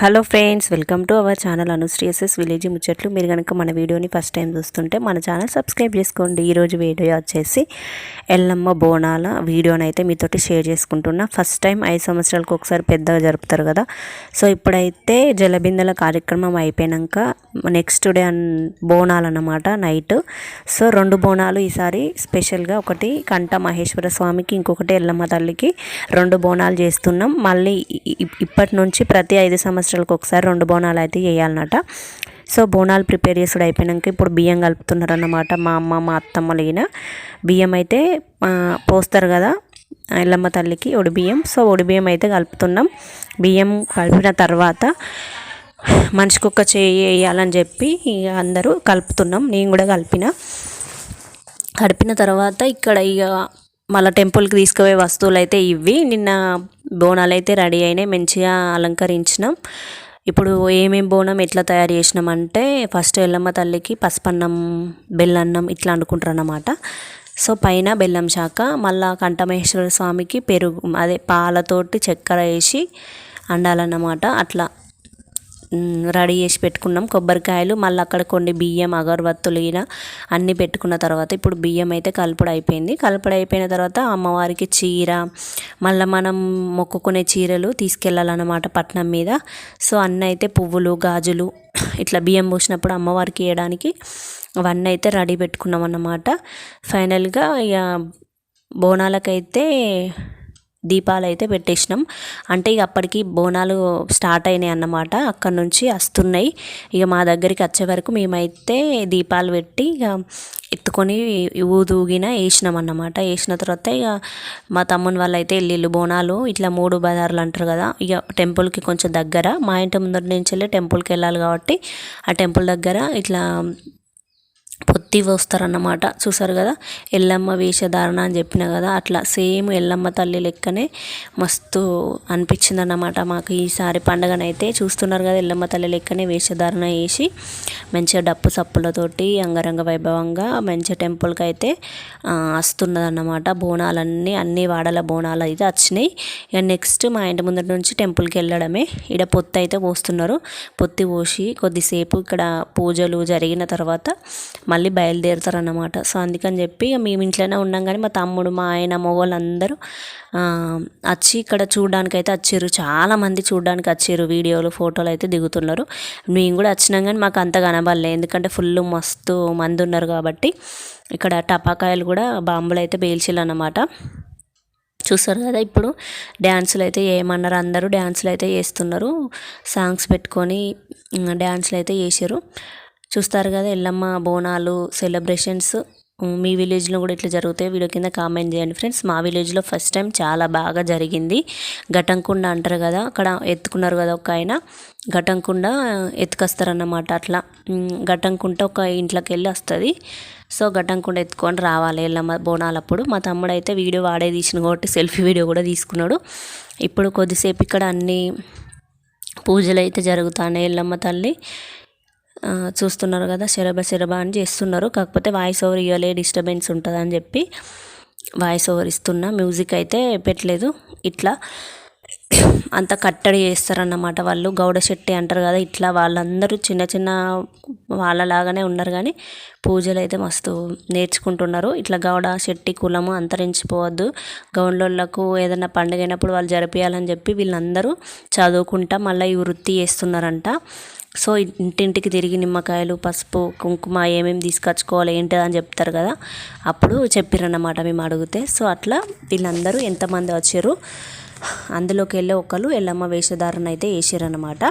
Hello friends welcome to our channel అనుశ్రీఎస్ఎస్ village ముచ్చట్లు. మీరు కనుక మన వీడియోని ఫస్ట్ టైం చూస్తుంటే మన ఛానల్ సబ్స్క్రైబ్ చేసుకోండి. ఈరోజు వీడియో వచ్చేసి ఎల్లమ్మ బోనాల వీడియోని అయితే మీతోటి షేర్ చేసుకుంటున్నా. ఫస్ట్ టైం ఐదు సంవత్సరాలకు ఒకసారి పెద్దగా జరుపుతారు కదా. సో ఇప్పుడైతే జలబిందెల కార్యక్రమం అయిపోయాక నెక్స్ట్ డే బోనాలు అన్నమాట నైట్. సో రెండు బోనాలు ఈసారి స్పెషల్గా ఒకటి కంట మహేశ్వర స్వామికి ఇంకొకటి ఎల్లమ్మ తల్లికి రెండు బోనాలు చేస్తున్నాం. మళ్ళీ ఇప్పటి నుంచి ప్రతి ఐదు సంవత్సరాలకు ఒకసారి రెండు బోనాలు అయితే వేయాలన్నమాట సో బోనాలు ప్రిపేర్ చేసుడు అయిపోయాక ఇప్పుడు బియ్యం కలుపుతున్నారన్నమాట మా అమ్మ మా అత్తమ్మలైన బియ్యం అయితే పోస్తారు కదా ఎల్లమ్మ తల్లికి ఒడి బియ్యం. సో ఒడి బియ్యం అయితే కలుపుతున్నాం. బియ్యం కలిపిన తర్వాత మనిషికి ఒక చేయి వేయాలని చెప్పి ఇక అందరూ కలుపుతున్నాం. నేను కూడా కలిపిన. కలిపిన తర్వాత ఇక్కడ ఇక మళ్ళీ టెంపుల్కి తీసుకుపోయే వస్తువులు అయితే ఇవి నిన్న బోనాలు అయితే రెడీ అయినాయి మంచిగా అలంకరించినాం. ఇప్పుడు ఏమేమి బోనం ఎట్లా తయారు చేసినామంటే ఫస్ట్ ఎల్లమ్మ తల్లికి పసుపన్నం బెల్లన్నం ఇట్లా అనుకుంటారు అన్నమాట సో పైన బెల్లం శాఖ మళ్ళా కంఠమేశ్వర స్వామికి పెరుగు అదే పాలతోటి చక్కెర వేసి అండాలన్నమాట. అట్లా రెడీ చేసి పెట్టుకున్నాం. కొబ్బరికాయలు మళ్ళీ అక్కడ కొన్ని బియ్యం అగరబత్తులు ఇలా అన్నీ పెట్టుకున్న తర్వాత ఇప్పుడు బియ్యం అయితే కలుపుడు అయిపోయింది. కలుపుడు అయిపోయిన తర్వాత అమ్మవారికి చీర మళ్ళీ మనం మొక్కుకునే చీరలు తీసుకెళ్ళాలన్నమాట పట్నం మీద. సో అన్నీ అయితే పువ్వులు గాజులు ఇట్లా బియ్యం పోసినప్పుడు అమ్మవారికి వేయడానికి అవన్నీ అయితే రెడీ పెట్టుకున్నాం అన్నమాట ఫైనల్గా ఇక బోనాలకైతే దీపాలు అయితే పెట్టేసినాం. అంటే ఇక అప్పటికి బోనాలు స్టార్ట్ అయినాయి అన్నమాట. అక్కడ నుంచి వస్తున్నాయి. ఇక మా దగ్గరికి వచ్చే వరకు మేమైతే దీపాలు పెట్టి ఇక ఎత్తుకొని ఊదూగిన వేసినాం అన్నమాట. వేసిన తర్వాత ఇక మా తమ్ముని వాళ్ళు అయితే వెళ్ళిళ్ళు బోనాలు. ఇట్లా మూడు బజార్లు అంటారు కదా ఇక టెంపుల్కి కొంచెం దగ్గర. మా ఇంటి ముందర నుంచి వెళ్ళి టెంపుల్కి వెళ్ళాలి కాబట్టి ఆ టెంపుల్ దగ్గర ఇట్లా పొత్తి వస్తారన్నమాట. చూసారు కదా? ఎల్లమ్మ వేషధారణ అని చెప్పిన కదా? అట్లా సేమ్ ఎల్లమ్మ తల్లి లెక్కనే మస్తు అనిపించింది అన్నమాట మాకు ఈసారి పండగనైతే. చూస్తున్నారు కదా ఎల్లమ్మ తల్లి లెక్కనే వేషధారణ వేసి మంచిగా డప్పు సప్పులతోటి అంగరంగ వైభవంగా మంచిగా టెంపుల్కి అయితే వస్తున్నది అన్నమాట బోనాలన్నీ అన్ని వాడల బోనాలు అయితే వచ్చినాయి. ఇక నెక్స్ట్ మా ఇంటి ముందర నుంచి టెంపుల్కి వెళ్ళడమే. ఇక్కడ పొత్తి అయితే పోస్తున్నారు. పొత్తి పోసి కొద్దిసేపు ఇక్కడ పూజలు జరిగిన తర్వాత మళ్ళీ బయలుదేరుతారు సో అందుకని చెప్పి మేము ఇంట్లోనే ఉన్నాం కానీ మా తమ్ముడు మా ఆయన మొగోళ్ళందరూ వచ్చి ఇక్కడ చూడడానికి అయితే వచ్చారు. చాలామంది చూడడానికి వచ్చారు. వీడియోలు ఫోటోలు అయితే దిగుతున్నారు. మేము కూడా వచ్చినాం కానీ మాకు అంత కనబడలే. ఎందుకంటే ఫుల్ మస్తు మంది ఉన్నారు కాబట్టి ఇక్కడ టపాకాయలు కూడా బాంబులు అయితే పేల్చిల్లు అన్నమాట చూస్తారు కదా ఇప్పుడు డ్యాన్సులు అయితే ఏమన్నారు? అందరూ డ్యాన్సులు అయితే చేస్తున్నారు సాంగ్స్ పెట్టుకొని డ్యాన్సులు అయితే చేసారు చూస్తారు కదా ఎల్లమ్మ బోనాలు సెలబ్రేషన్స్ మీ విలేజ్లో కూడా ఇట్లా జరుగుతాయి. వీడియో కింద కామెంట్ చేయండి ఫ్రెండ్స్ మా విలేజ్లో ఫస్ట్ టైం చాలా బాగా జరిగింది. ఘటంకుండ అంటారు కదా అక్కడ ఎత్తుకున్నారు కదా ఒక ఆయన. ఘటంకుండ ఎత్తుకొస్తారన్నమాట అట్లా. ఘటంకుంట ఒక ఇంట్లోకి వెళ్ళి వస్తుంది. సో ఘటంకుండ ఎత్తుకొని రావాలి ఎల్లమ్మ బోనాలప్పుడు మా తమ్ముడు అయితే వీడియో వాడే తీసిన కాబట్టి సెల్ఫీ వీడియో కూడా తీసుకున్నాడు. ఇప్పుడు కొద్దిసేపు ఇక్కడ అన్ని పూజలు అయితే జరుగుతాయి ఎల్లమ్మ తల్లి. చూస్తున్నారు కదా శరభ శరభ అని చేస్తున్నారు. కాకపోతే వాయిస్ ఓవర్ ఇవ్వలే డిస్టర్బెన్స్ ఉంటుంది అని చెప్పి వాయిస్ ఓవర్ ఇస్తున్నా. మ్యూజిక్ అయితే పెట్టలేదు. ఇట్లా అంత కట్టడి చేస్తారన్నమాట వాళ్ళు. గౌడ శెట్టి అంటారు కదా ఇట్లా వాళ్ళందరూ చిన్న చిన్న వాళ్ళలాగానే ఉన్నారు కానీ పూజలు అయితే మస్తు నేర్చుకుంటున్నారు. ఇట్లా గౌడ శెట్టి కులము అంతరించిపోవద్దు. గౌండ్లకు ఏదైనా పండుగ అయినప్పుడు వాళ్ళు జరిపించాలని చెప్పి వీళ్ళందరూ చదువుకుంటా మళ్ళీ ఈ వృత్తి చేస్తున్నారంట. సో ఇంటింటికి తిరిగి నిమ్మకాయలు పసుపు కుంకుమ ఏమేమి తీసుకొచ్చుకోవాలి ఏంటి అని చెప్తారు కదా అప్పుడు చెప్పిరన్నమాట మేము అడిగితే. సో అట్లా వీళ్ళందరూ ఎంతమంది వచ్చారు అందులోకి వెళ్ళే ఒకళ్ళు ఎల్లమ్మ వేషధారణ అయితే వేసారనమాట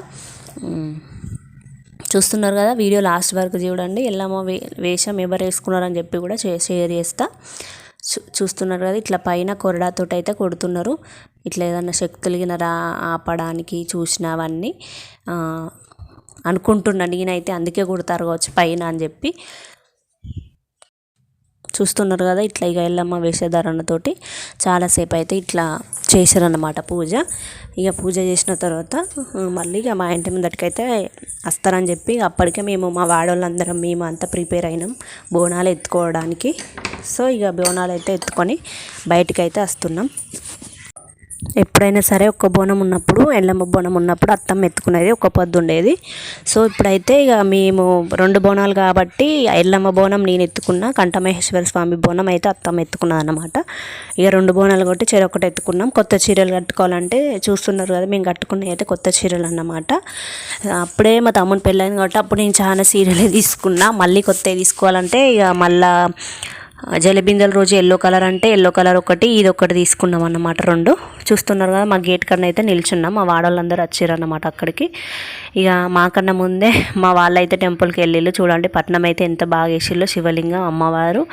చూస్తున్నారు కదా వీడియో లాస్ట్ వరకు చూడండి ఎల్లమ్మ వే వేషం ఎవరు వేసుకున్నారని చెప్పి కూడా షేర్ చేస్తా. చూ చూస్తున్నారు కదా ఇట్లా పైన కొరడాతో అయితే కొడుతున్నారు. ఇట్లా ఏదన్నా శక్తులు రా ఆపడానికి చూసినవన్నీ అనుకుంటున్నా. నేనైతే అందుకే కుడతారు కావచ్చు పైన అని చెప్పి. చూస్తున్నారు కదా ఇట్లా ఇక ఎల్లమ్మ వేషధారణతోటి చాలాసేపు అయితే ఇట్లా చేశారన్నమాట పూజ. ఇక పూజ చేసిన తర్వాత మళ్ళీ ఇక మా ఇంటి ముందటికైతే వస్తారని చెప్పి అప్పటికే మేము మా వాడవాళ్ళందరం మేము అంతా ప్రిపేర్ అయినాం బోనాలు ఎత్తుకోవడానికి. సో ఇక బోనాలు అయితే ఎత్తుకొని బయటికి అయితే వస్తున్నాం. ఎప్పుడైనా సరే ఒక్క బోనం ఉన్నప్పుడు ఎల్లమ్మ బోనం ఉన్నప్పుడు అత్తమ్మ ఎత్తుకునేది ఒక పొద్దు ఉండేది. సో ఇప్పుడైతే ఇక మేము రెండు బోనాలు కాబట్టి ఎల్లమ్మ బోనం నేను ఎత్తుకున్నా కంఠమహేశ్వర స్వామి బోనం అయితే అత్తమ్మ ఎత్తుకున్నది అనమాట ఇక రెండు బోనాలు కొట్టి చీర ఒకటి ఎత్తుకున్నాం. కొత్త చీరలు కట్టుకోవాలంటే చూస్తున్నారు కదా మేము కట్టుకున్నవి అయితే కొత్త చీరలు అన్నమాట. అప్పుడే మా తమ్ముని పెళ్ళైంది కాబట్టి అప్పుడు నేను చాలా చీరలే తీసుకున్నా. మళ్ళీ కొత్తవి తీసుకోవాలంటే ఇక మళ్ళీ జలబిందెల రోజు ఎల్లో కలర్ అంటే ఎల్లో కలర్ ఒకటి ఇది ఒకటి తీసుకున్నాం అన్నమాట రెండు. చూస్తున్నారు కదా మా గేట్ కన్నా అయితే నిల్చున్నాం మా వాడవాళ్ళందరూ వచ్చారన్నమాట అక్కడికి. ఇక మాకన్నా ముందే మా వాళ్ళైతే టెంపుల్కి వెళ్ళిళ్ళు. చూడండి పట్నం అయితే ఎంత బాగా వేసిళ్ళు శివలింగం అమ్మవారు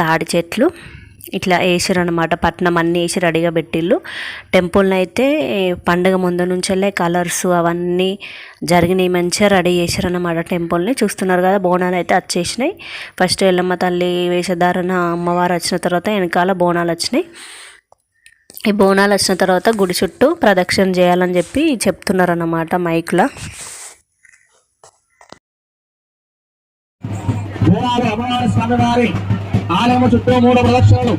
తాడి చెట్లు. ఇట్లా వేసారు అనమాట పట్నం అన్నీ వేసి రెడీగా పెట్టిళ్ళు. టెంపుల్ని అయితే పండగ ముందు నుంచెల్లే కలర్స్ అవన్నీ జరిగినాయి. మంచిగా రెడీ చేశారు అనమాట టెంపుల్ని చూస్తున్నారు కదా బోనాలు అయితే వచ్చేసినాయి. ఫస్ట్ ఎల్లమ్మ తల్లి వేషధారణ అమ్మవారు వచ్చిన తర్వాత వెనకాల బోనాలు వచ్చినాయి. ఈ బోనాలు వచ్చిన తర్వాత గుడి చుట్టూ ప్రదక్షిణ చేయాలని చెప్పి చెప్తున్నారు అన్నమాట మైక్లో అమ్మవారి ఆలయం చుట్టూ మూడు ప్రదక్షిణలు.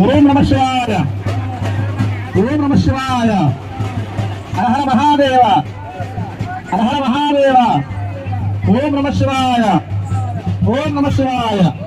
ఓం నమ శివాయ. ఓం నమ శివాయ. హరహర మహాదేవ. హరహర మహాదేవ. ఓం నమ శివాయ. ఓం నమ శివాయ.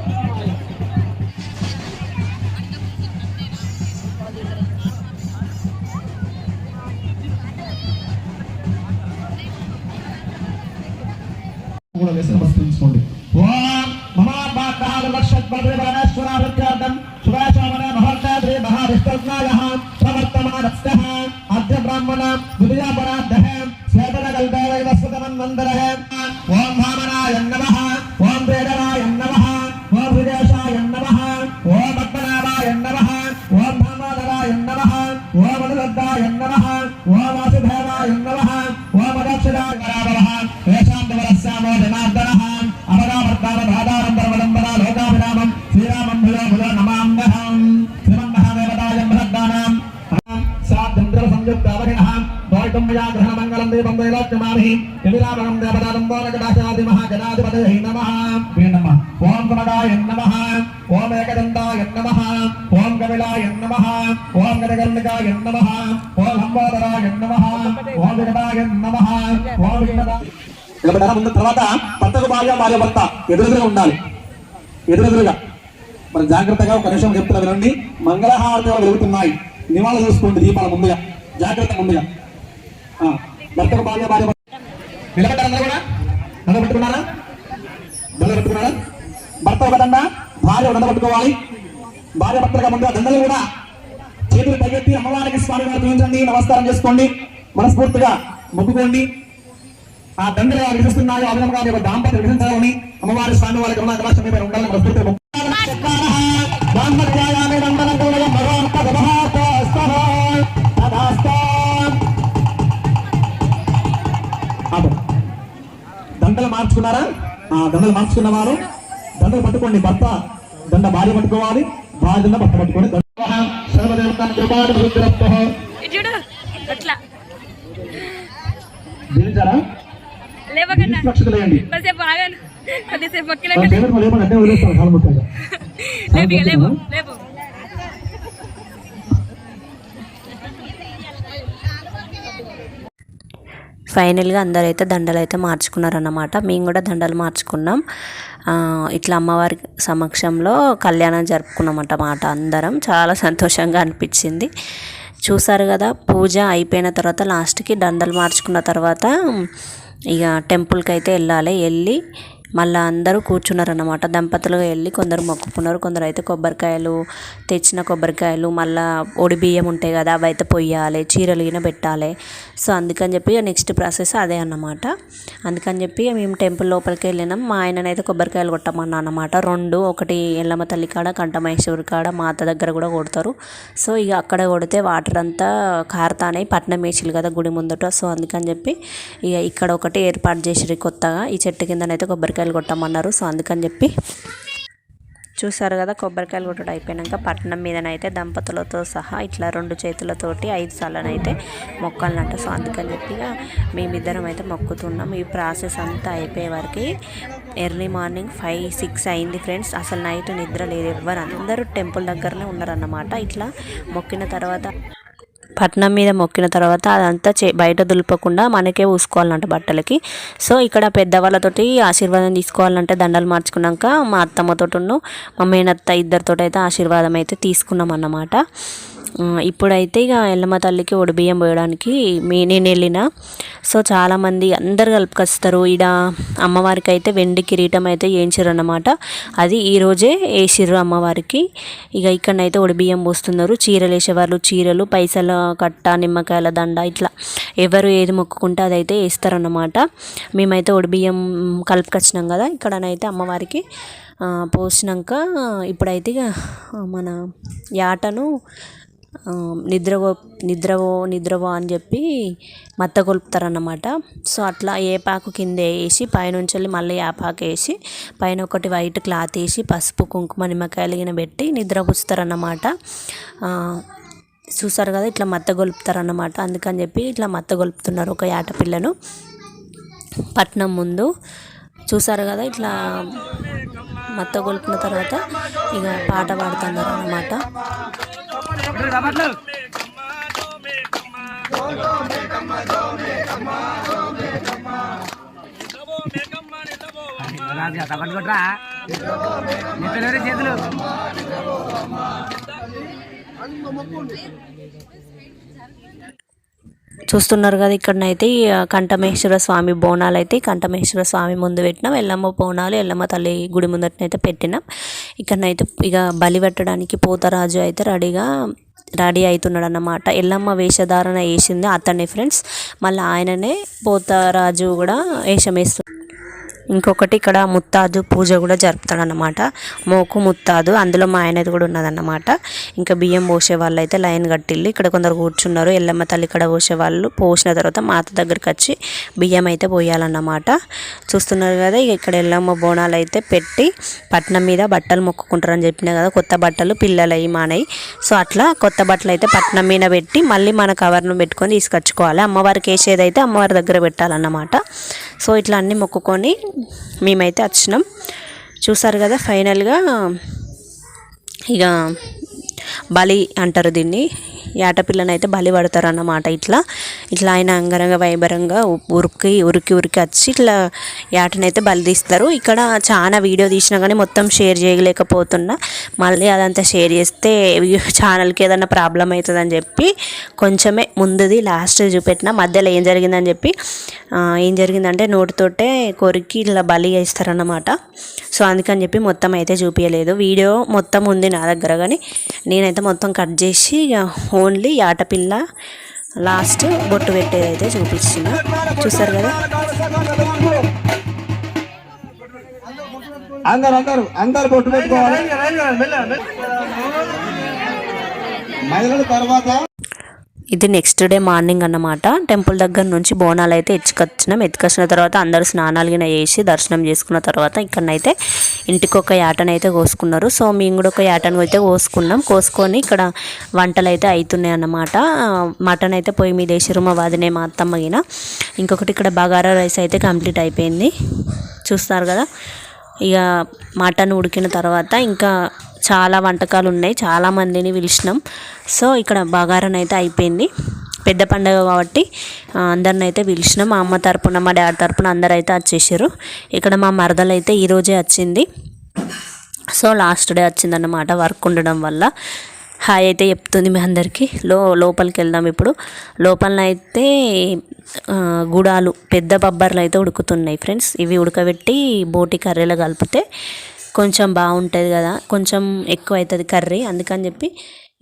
दुनिया बड़ा है। सैतन गलता वस्वतमन मंदिर है। ओम भावना వైలోక్యమామి యవిరామణం దేవదానం నమః నమ ఓం కమలాయ నమః ఓం ఏకదంతాయ నమః ఓం కపిలాయ నమః ఓం గణగర్ణికాయ నమః ఓం లంబోదరాయ నమః ఓం వికటాయ నమః ఓం నిలబడారా ముందు తర్వాత భర్తకు భార్య భార్య భర్త ఎదురుగా ఉండాలి ఎదురెదురుగా మరి జాగ్రత్తగా ఒక నిమిషం చెప్తున్నా వినండి మంగళహారతి వెలుగుతున్నాయి నివాళులు చూసుకోండి దీపాల ముందుగా జాగ్రత్త ముందుగా ఆ, భర్తకు భార్య భార్య నిలబడ్డారు అందరూ కూడా? నిలబెట్టుకున్నారా నిలబెట్టుకున్నారా భర్త ఒక దండ భార్య నిలబెట్టుకోవాలి భార్య భర్తలుగా ముందుగా దండలు కూడా చేతులు పైకెత్తి అమ్మవారికి స్వామి వారు నమస్కారం చేసుకోండి మనస్ఫూర్తిగా మొక్కుకోండి. ఆ దండలు విధిస్తున్నాయో ఆ విధంగా మీ విధించాలని అమ్మవారి స్వామి వారికి ఉన్న కటాక్షం ఉండాలని మనస్ఫూర్తిగా మార్చుకున్నారా ఆ దండలు మార్చుకున్న వారు. దండలు పట్టుకోండి భర్త. దండ భార్య పట్టుకోవాలి. భార్య దండ భర్త పట్టుకోండి. దండ ఫైనల్గా అందరైతే దండలు అయితే మార్చుకున్నారన్నమాట. మేము కూడా దండలు మార్చుకున్నాం. ఇట్లా అమ్మవారి సమక్షంలో కళ్యాణం జరుపుకున్నాం అన్నమాట అందరం. చాలా సంతోషంగా అనిపించింది. చూసారు కదా పూజ అయిపోయిన తర్వాత లాస్ట్కి దండలు మార్చుకున్న తర్వాత ఇక టెంపుల్కి అయితే వెళ్ళాలి. వెళ్ళి మళ్ళీ అందరూ కూర్చున్నారన్నమాట. దంపతులుగా వెళ్ళి కొందరు మొక్కుకున్నారు. కొందరు అయితే కొబ్బరికాయలు తెచ్చిన కొబ్బరికాయలు మళ్ళీ ఒడి బియ్యం ఉంటాయి కదా అవి అయితే పొయ్యాలి చీరలు గిన పెట్టాలి. సో అందుకని చెప్పి నెక్స్ట్ ప్రాసెస్ అదే అన్నమాట. అందుకని చెప్పి మేము టెంపుల్ లోపలికి వెళ్ళినాం. మా ఆయననైతే కొబ్బరికాయలు కొట్టమన్నా అన్నమాట. రెండు ఒకటి ఎల్లమ్మ తల్లి కాడ కంఠమహేశ్వరి కాడ మాత దగ్గర కూడా కొడతారు. సో ఇక అక్కడ కొడితే వాటర్ అంతా కారుతానే పట్నం వేసిలు కదా గుడి ముందట. సో అందుకని చెప్పి ఇక ఇక్కడ ఒకటి ఏర్పాటు చేసిరు కొత్తగా. ఈ చెట్టు కిందనైతే కొబ్బరికాయలు కొట్టమన్నారు. సో అందుకని చెప్పి చూసారు కదా కొబ్బరికాయలు కొట్టడం అయిపోయాక పట్టణం మీదనైతే దంపతులతో సహా ఇట్లా రెండు చేతులతోటి ఐదు సార్లనైతే మొక్కాలనంట సో అందుకని చెప్పి మేమిద్దరం అయితే మొక్కుతున్నాం. ఈ ప్రాసెస్ అంతా అయిపోయే వరకు ఎర్లీ మార్నింగ్ ఫైవ్ సిక్స్ అయింది ఫ్రెండ్స్. అసలు నైట్ నిద్ర లేదు. ఎవ్వరు అందరూ టెంపుల్ దగ్గరనే ఉన్నారన్నమాట. ఇట్లా మొక్కిన తర్వాత పట్నం మీద మొక్కిన తర్వాత అదంతా చే బయట దులపకుండా మనకే పూసుకోవాలంట బట్టలకి. సో ఇక్కడ పెద్దవాళ్ళతోటి ఆశీర్వాదం తీసుకోవాలంటే దండలు మార్చుకున్నాక మా అత్తమ్మతోటి మా మేనత్త ఇద్దరితో అయితే ఆశీర్వాదం అయితే తీసుకున్నాం అన్నమాట ఇప్పుడైతే ఇక ఎల్లమ్మ తల్లికి ఒడిబియ్యం పోయడానికి మీ నేను వెళ్ళిన. సో చాలామంది అందరు కలుపుకొస్తారు. ఈడ అమ్మవారికి అయితే వెండి కిరీటం అయితే వేయించారు అన్నమాట అది ఈరోజే వేసిర్రు అమ్మవారికి. ఇక ఇక్కడనైతే ఒడిబియ్యం పోస్తున్నారు. చీరలు వేసేవాళ్ళు చీరలు పైసల కట్ట నిమ్మకాయల దండ ఇట్లా ఎవరు ఏది మొక్కుకుంటే అదైతే వేస్తారన్నమాట. మేమైతే ఒడిబియ్యం కలుపుకొచ్చినాం కదా ఇక్కడనైతే అమ్మవారికి పోసినాక ఇప్పుడైతే ఇక మన యాటను ఆ, నిద్రవో నిద్రవో నిద్రవో అని చెప్పి మత్త కొలుపుతారన్నమాట. సో అట్లా ఏ పాకు కింద వేసి పైనుంచి వెళ్ళి మళ్ళీ ఆ పాకు వేసి పైన ఒకటి వైట్ క్లాత్ వేసి పసుపు కుంకుమ నిమ్మకాయలు గిన పెట్టి నిద్ర పుస్తారన్నమాట చూసారు కదా ఇట్లా మత్త గొలుపుతారన్నమాట అందుకని చెప్పి ఇట్లా మత్త గొలుపుతున్నారు ఒక యాట పిల్లను. పట్నం ముందు. చూసారు కదా ఇట్లా మత్త గొలిపిన తర్వాత ఇక పాట పాడుతున్నారు అన్నమాట తప్పట్టుకుంటారా చేతులు. చూస్తున్నారు కదా ఇక్కడనైతే కంఠమేశ్వర స్వామి బోనాలు అయితే కంఠమేశ్వర స్వామి ముందు పెట్టినాం. ఎల్లమ్మ బోనాలు ఎల్లమ్మ తల్లి గుడి ముందటనైతే పెట్టినాం. ఇక్కడనైతే ఇక బలి పెట్టడానికి పోతరాజు అయితే రెడీగా రెడీ అవుతున్నాడు అన్నమాట ఎల్లమ్మ వేషధారణ వేసింది అతనే ఫ్రెండ్స్ మళ్ళీ ఆయననే పోతరాజు కూడా వేషం వేస్తున్నాడు ఇంకొకటి ఇక్కడ ముత్తాదు పూజ కూడా జరుపుతాడనమాట మోకు ముత్తాదు అందులో మా ఆయనది కూడా ఉన్నదన్నమాట. ఇంకా బియ్యం పోసే వాళ్ళు అయితే లైన్ కట్టిల్లు. ఇక్కడ కొందరు కూర్చున్నారు. ఎల్లమ్మ తల్లి ఇక్కడ పోసే వాళ్ళు. పోసిన తర్వాత మాత దగ్గరికి వచ్చి బియ్యం అయితే పోయాలన్నమాట. చూస్తున్నారు కదా ఇక్కడ ఎల్లమ్మ బోనాలు అయితే పెట్టి పట్నం మీద బట్టలు మొక్కుకుంటారని చెప్పిన కదా కొత్త బట్టలు పిల్లలవి మానయి. సో అట్లా కొత్త బట్టలు అయితే పట్నం మీద పెట్టి మళ్ళీ మన కవర్ను పెట్టుకొని తీసుకొచ్చుకోవాలి. అమ్మవారికి వేసేది అయితే అమ్మవారి దగ్గర పెట్టాలన్నమాట. సో ఇట్లా అన్నీ మొక్కుకొని మేమైతే వచ్చినాం. చూసారు కదా ఫైనల్గా ఇక బలి అంటారు దీన్ని. యాటపిల్లని అయితే బలి పడతారు అన్నమాట ఇట్లా. ఇట్లా ఆయన అంగరంగ వైభరంగా ఉరికి ఉరికి ఉరికి వచ్చి ఇట్లా ఏటనైతే బలి తీస్తారు. ఇక్కడ చాలా వీడియో తీసినా కానీ మొత్తం షేర్ చేయలేకపోతున్నా. మళ్ళీ అదంతా షేర్ చేస్తే ఛానల్కి ఏదైనా ప్రాబ్లం అవుతుందని చెప్పి కొంచెమే ముందుది లాస్ట్ చూపెట్టిన. మధ్యలో ఏం జరిగిందని చెప్పి ఏం జరిగిందంటే నోటితోటే కొరికి ఇట్లా బలి చేస్తారన్నమాట సో అందుకని చెప్పి మొత్తం అయితే చూపించలేదు వీడియో మొత్తం ఉంది నా దగ్గర కానీ నేనైతే మొత్తం కట్ చేసి ఇక ఓన్లీ ఆటపిల్ల లాస్ట్ బొట్టు పెట్టేది అయితే చూపించిన చూసారు కదా? అందరు అందరు అందరు బొట్టు పెట్టుకోవాలి. మహిళల తర్వాత ఇది నెక్స్ట్ డే మార్నింగ్ అన్నమాట. టెంపుల్ దగ్గర నుంచి బోనాలు అయితే ఎత్తుకొచ్చినాం. ఎత్తుకొచ్చిన తర్వాత అందరూ స్నానాలు గిన చేసి దర్శనం చేసుకున్న తర్వాత ఇక్కడనైతే ఇంటికి ఒక యాటనైతే కోసుకున్నారు. సో మేము కూడా ఒక యాటను అయితే కోసుకున్నాం. కోసుకొని ఇక్కడ వంటలు అయితే అవుతున్నాయి అన్నమాట. మటన్ అయితే పొయ్యి మీద వేసిరు మా వదినే మా అత్తమ్మ ఇంకొకటి ఇక్కడ బగారా రైస్ అయితే కంప్లీట్ అయిపోయింది. చూస్తారు కదా? ఇక మటన్ ఉడికిన తర్వాత ఇంకా చాలా వంటకాలు ఉన్నాయి. చాలా మందిని పిలిచినాం. సో ఇక్కడ బగారన్ అయితే అయిపోయింది. పెద్ద పండగ కాబట్టి అందరిని అయితే పిలిచినాం. మా అమ్మ తరపున మా డాడీ తరపున అందరు అయితే వచ్చేసారు ఇక్కడ మా మరదలు అయితే ఈరోజే వచ్చింది. సో లాస్ట్ డే వచ్చిందన్నమాట వర్క్ ఉండడం వల్ల. హాయ్ అయితే చెప్తుంది మీ అందరికీ. లో లోపలికి వెళ్దాం ఇప్పుడు. లోపలనైతే గుడాలు పెద్ద బొబ్బర్లు అయితే ఉడుకుతున్నాయి ఫ్రెండ్స్. ఇవి ఉడకబెట్టి బోటి కర్రీలో కలిపితే కొంచెం బాగుంటుంది కదా. కొంచెం ఎక్కువ అవుతుంది కర్రీ. అందుకని చెప్పి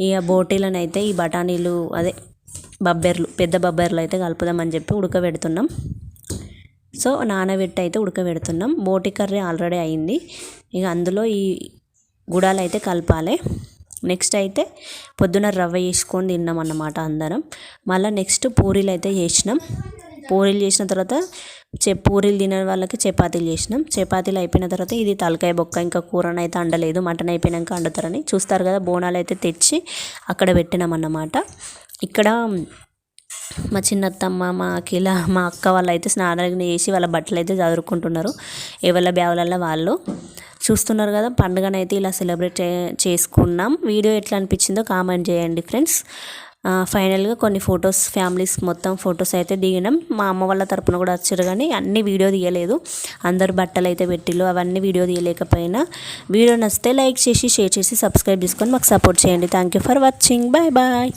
ఇక బోటీలను అయితే ఈ బఠానీలు అదే బబ్బెర్లు పెద్ద బబ్బెర్లు అయితే కలుపుదామని చెప్పి ఉడకబెడుతున్నాం. సో నానబెట్టి అయితే ఉడకబెడుతున్నాం. బోటి కర్రీ ఆల్రెడీ అయింది. ఇక అందులో ఈ గుడాలు అయితే కలపాలి. నెక్స్ట్ అయితే పొద్దున రవ్వ వేసుకొని తిన్నాం అన్నమాట అందరం. మళ్ళీ నెక్స్ట్ పూరీలు అయితే చేసినాం. పూరీలు చేసిన తర్వాత చె పూరీలు తినే వాళ్ళకి చపాతీలు చేసినాం. చపాతీలు అయిపోయిన తర్వాత ఇది తలకాయ బొక్క. ఇంకా కూరనైతే అయితే అండలేదు. మటన్ అయిపోయినాక అండుతారని. చూస్తారు కదా బోనాలు అయితే తెచ్చి అక్కడ పెట్టినాం అన్నమాట. ఇక్కడ మా చిన్నత్తమ్మ మా అఖిల మా అక్క వాళ్ళు అయితే స్నానాలు చేసి వాళ్ళ బట్టలు అయితే చదువుకుంటున్నారు ఎవరి బ్యాగులలో వాళ్ళు. చూస్తున్నారు కదా పండుగనైతే ఇలా సెలబ్రేట్ చేసుకున్నాం. వీడియో ఎట్లా అనిపించిందో కామెంట్ చేయండి ఫ్రెండ్స్. ఫైనల్గా కొన్ని ఫొటోస్ ఫ్యామిలీస్ మొత్తం ఫొటోస్ అయితే దిగినాం. మా అమ్మ వాళ్ళ తరపున కూడా వచ్చారు కానీ అన్ని వీడియో తీయలేదు. అందరు బట్టలు అయితే పెట్టిల్లు అవన్నీ వీడియో తీయలేకపోయినా. వీడియో నచ్చితే లైక్ చేసి షేర్ చేసి సబ్స్క్రైబ్ చేసుకొని మాకు సపోర్ట్ చేయండి. Thank you for watching. Bye bye.